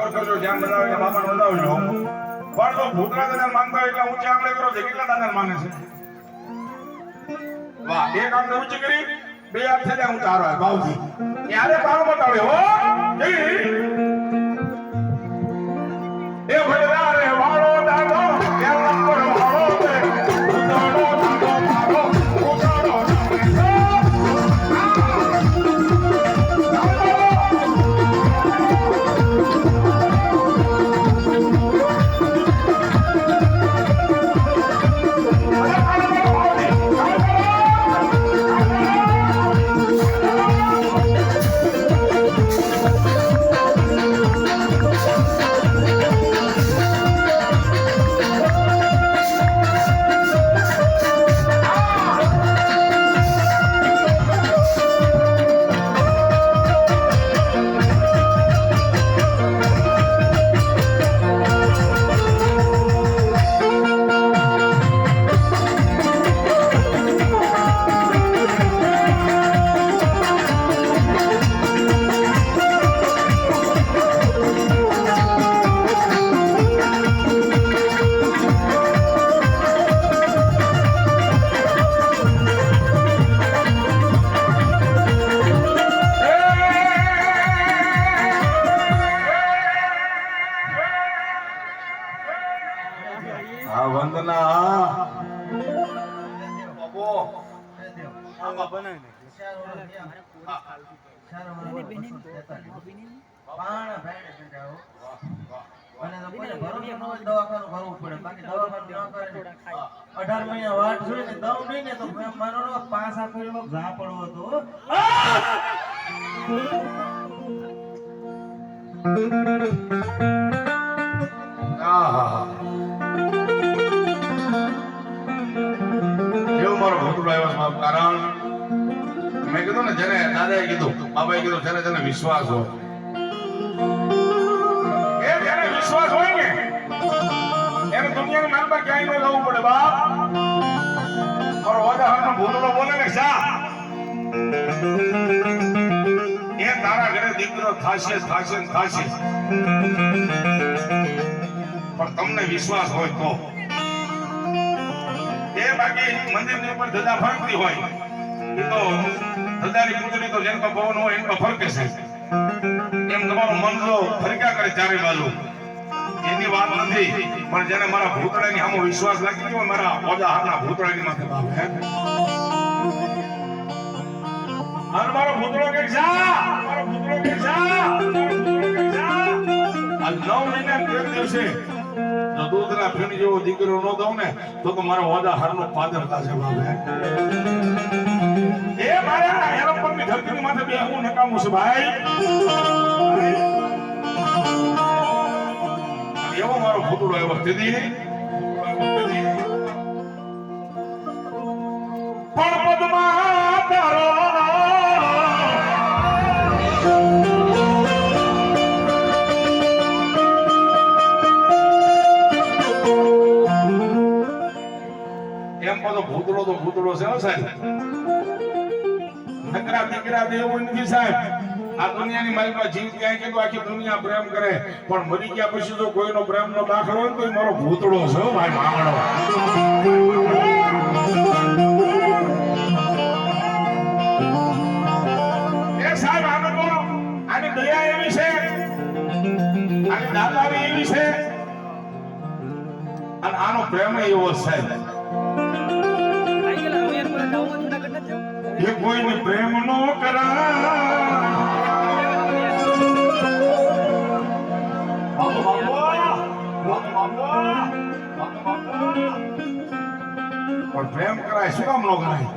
Core કરજો ધ્યાન બતાવે કે બાપાને પણ તો ભૂતરા દાદા માંગતા એટલે ઊંચી આંગળી કરો છે. કેટલા દાદા માંગે છે? વાહ. એક આંગળી ઊંચી કરી બે હાથ છે ભાવજી ત્યારે પાવ બતાવે હો. એ ભૈરા મારો આવ્યો કારણ મેં કીધું ને જેને દાદાએ કીધું બાબાએ કીધું જેને જેને વિશ્વાસ હોય ન ને પણ તમને વિશ્વાસ હોય તો. એ બાકી મંદિરની ઉપર ધજા ફરકતી હોય, એ તો ધજાની પૂજની તો જેમ તો પવન હોય એમ તો ફરકે છે. એમ તમારું મન જો ફરક્યા કરે ચારે બાજુ. એની વાત નથી. પણ જેને મારા ભૂતળાની આમો વિશ્વાસ લાગી ગયો, મારા ઓજા ભૂતળાની માથે બાપ અને દૂધના ફીણ જેવો દીકરો ન દઉં ને, તો મારા ઓજા હારનો પાદર થશે બાપે એ મારા માથે બે હું નકામું છું, ભાઈ. એવો મારો ભૂતળો એવો દીદી પણ પદમા તારો એમ બધો ભૂતળો તો ભૂતળો છે સાહેબ. નકરા દીકરા એવું નથી સાહેબ. આ દુનિયાની માલિકમાં જીવ ક્યાંય કે તો આખી દુનિયા પ્રેમ કરે. પણ મરી ગયા પછી જો કોઈનો પ્રેમનો દાખલો હોય તો મારો ભૂતળો છે ભાઈ માંગણો એ સાહેબ આનો આની દયા એવી છે આની દાતારી એવી છે. અને આનો પ્રેમ એવો છે. સાહેબ એ કોઈને પ્રેમ નો પણ પ્રેમ કરાય, શું કામ નો કરાય?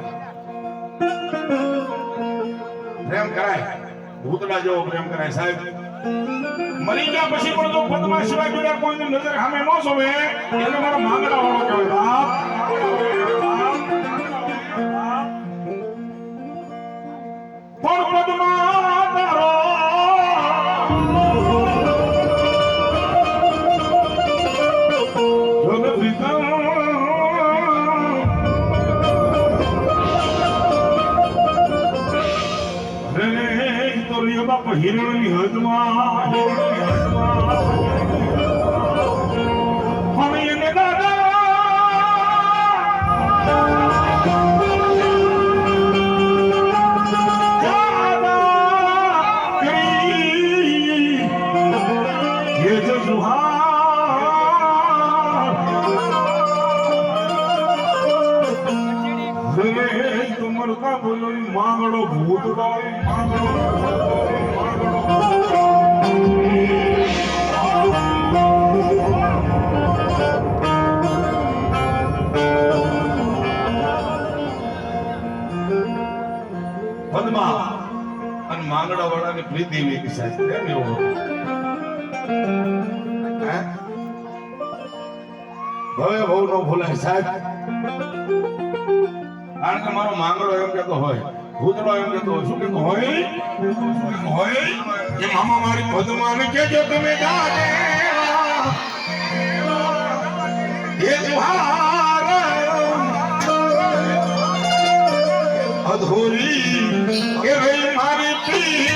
પ્રેમ કરાય. ભૂતડા જેવો પ્રેમ કરાય, સાહેબ. મરી ગયા પછી પણ જો પદ્મા સિવાય બીજા કોઈની નજર સામે ન જોવે એને મારો માંગડા વાળો કહેવાય. হিরোইন અને માંગડા વાળાની પ્રીતિ એવી કે સાહેબ કેમ એવો હે? ભવે બહુ નો ભૂલાય સાહેબ કારણ કે મારો માંગડો એમ કેતો હોય ભૂતડો એમ કેતો હોય શું કેતો હોય શું કહેતો હોય એ મામા મારી પદ્માને કેજો તમે જાને એ જુહાર અધૂરી એ Papi!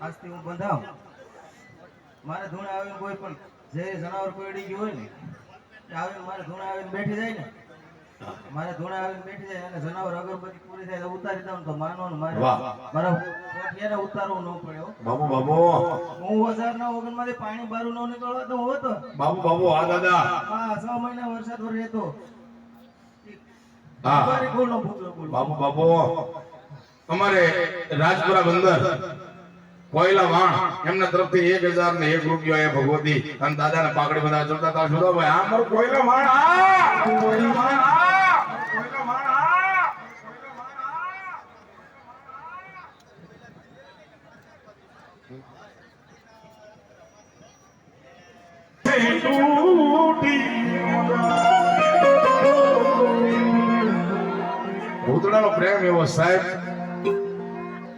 આજથી હું બંધાવ. મારે ધૂણ આવીને કોઈ પણ જે જનાવર કોઈડી ગયું હોય ને આવીને મારે ધૂણ આવીને બેઠી જાય ને મારે ધૂણ આવીને બેઠી જાય અને જનાવર અગરબત્તી પૂરી થાય ઉતારી દઉં તો માનો ને મારે. મારા કોઠિયાને ઉતારવું ન પડ્યો બાબુ બાબુ. હું હજારના ઓગણમાંથી પાણી બારું ન નીકળવા તો. હોતો બાબુ બાબુ હા દાદા. હા છ મહિના વરસાદ વર રહેતો. બાબુ બાબુ. અમારે રાજપુરા બંદર. કોયલા વાણ, એમના તરફથી એક હજાર ને એક રૂપિયો એ ભગવતી. અને દાદા ને પાકડી બધા ચડતા તા શું ભાઈ? આ મારું કોયલા વાણ પ્રેમ એવો સાહેબ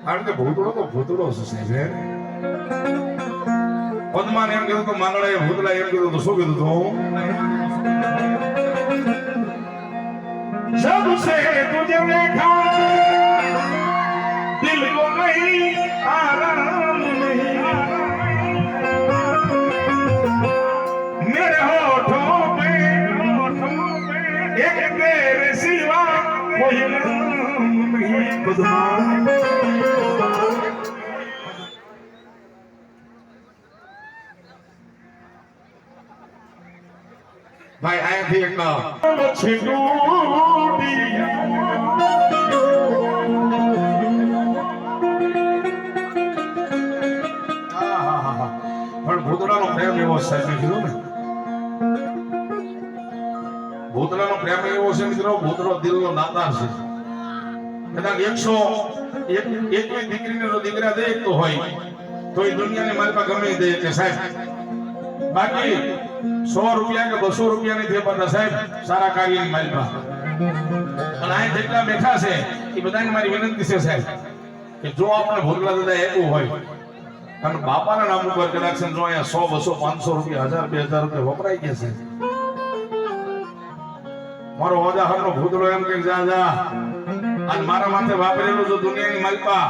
કારણ કે ભૂતળો તો ભૂતળો છે પદ્માને એમ કીધું કે માંડળા એ ભૂતળા એમ કીધું તો શું કીધું તું? સબ સે ભાઈ અહીંયાથી એક આહાહાહા. પણ ભૂતડાનો પ્રેમ એવો છે ને મિત્રો ભૂતડો દિલનો નાતા છે. કદાચ એકસો એક એકવી દીકરીને દીકરા દે તો હોય. તો એ દુનિયાની મારી પાસે ગમે દે કે સાહેબ. બાકી સો રૂપિયા કે બસો રૂપિયા ની થેપતા સાહેબ, સારા કાર્યની ની પાસે અને અહીં જેટલા બેઠા છે, એ બધાને મારી વિનંતી છે સાહેબ, કે જો આપણે ભોગલા દાદા એવું હોય, અને બાપાના નામ ઉપર કદાચ જો અહીંયા સો, બસો, પાંચસો રૂપિયા, હજાર, બે હજાર રૂપિયા વપરાઈ ગયા છે. મારો ઓજાહરનો ભૂતળો એમ કે, જા જા અને મારા માથે વાપરેલું જો દુનિયાની માલપા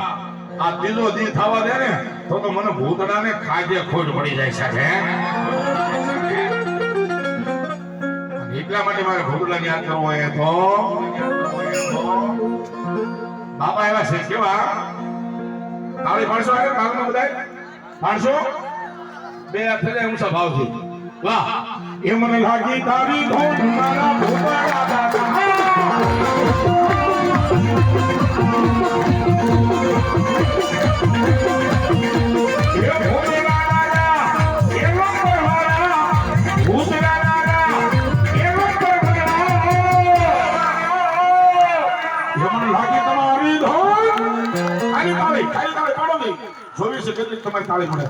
આ દિલો દી થવા દે ને, તો તો મને ભૂતડાને ખાજે ખોટ પડી જાય છે એટલા માટે મારે ભૂતડાને યાદ કરવો હોય તો. બાપા એવા છે, કેવા? તાળી પાડશો આવે કાલમાં બધા પાડશો? બે હાથ જાય ઊંચા ભાવથી. વાહ. એ મને લાગી તારી ધોધ મારા ભૂપાળા દાદા. તમારી તાળી મળે.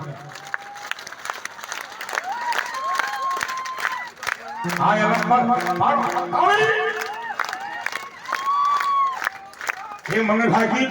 આ એ. મને લાગી